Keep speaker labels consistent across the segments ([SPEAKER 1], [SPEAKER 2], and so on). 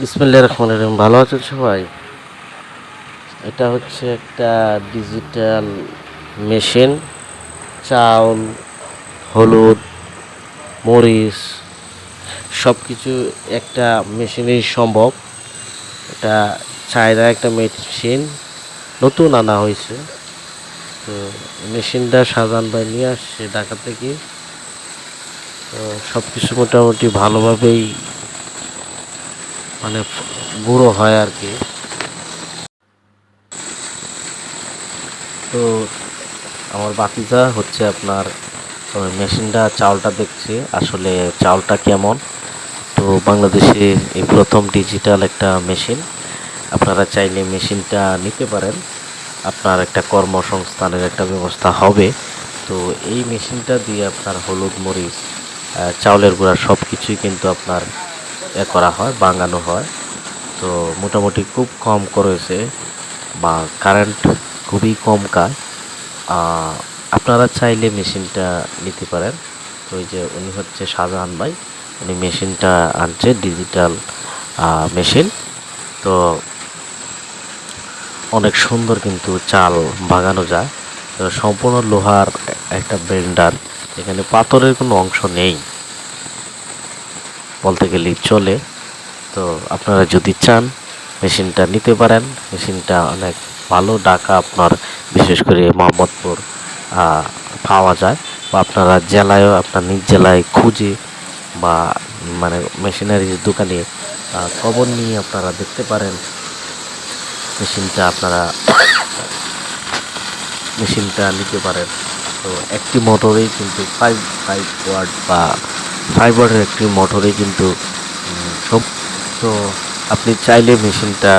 [SPEAKER 1] বিসমিল্লাহ রহমান রহিম। ভালো আছেন সবাই? এটা হচ্ছে একটা ডিজিটাল মেশিন চাউল, হলুদ, মরিচ সব কিছু একটা মেশিনেই সম্ভব। এটা চায়না একটা মেশিন নতুন আনা হয়েছে। তো মেশিনটা সাজান ভাই নিয়ে আসছে ঢাকা থেকে। তো সব কিছু মোটামুটি ভালোভাবেই মানে গুঁড়ো হয় আর কি। তো আমার বাতিজা হচ্ছে আপনার মেশিনটা চাউলটা দেখছে, আসলে চাউলটা কেমন। তো বাংলাদেশে এই প্রথম ডিজিটাল একটা মেশিন, আপনারা চাইলে মেশিনটা নিতে পারেন। আপনার একটা কর্মসংস্থানের একটা ব্যবস্থা হবে। তো এই মেশিনটা দিয়ে আপনার হলুদ মরিচ চাউলের গুঁড়া সব কিছুই কিন্তু আপনার এ করা হয় বাঙানো হয়। তো মোটামুটি খুব কম করেছে বা কারেন্ট খুবই কম কাজ। আপনারা চাইলে মেশিনটা নিতে পারেন। তো ওই যে উনি হচ্ছে শাহজাহান ভাই, উনি মেশিনটা আনছে ডিজিটাল মেশিন তো অনেক সুন্দর কিন্তু চাল বাগানো যায়। সম্পূর্ণ লোহার একটা ব্লেন্ডার। এখানে পাথরের কোনো অংশ নেই। বলতে গেলেই চলে। তো আপনারা যদি চান, মেশিনটা নিতে পারেন। মেশিনটা অনেক ভালো ডাকা আপনার, বিশেষ করে মোহাম্মদপুর পাওয়া যায়। বা আপনারা জেলায়ও, আপনার নিজ জেলায় খুঁজে বা মানে মেশিনারির দোকানে খবর নিয়ে আপনারা দেখতে পারেন। মেশিনটা আপনারা, মেশিনটা নিতে পারেন। তো একটি মোটরেই কিন্তু ফাইভ ফাইভ ওয়ার্ড বা ফাইভ ওয়ার্ডের একটি মোটরে কিন্তু সব, তো আপনি চাইলে মেশিনটা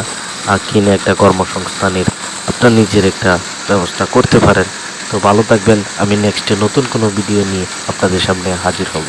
[SPEAKER 1] কিনে একটা কর্মসংস্থানের আপনার নিজের একটা ব্যবস্থা করতে পারেন। তো ভালো থাকবেন, আমি নেক্সটে নতুন কোনো ভিডিও নিয়ে আপনাদের সামনে হাজির হব।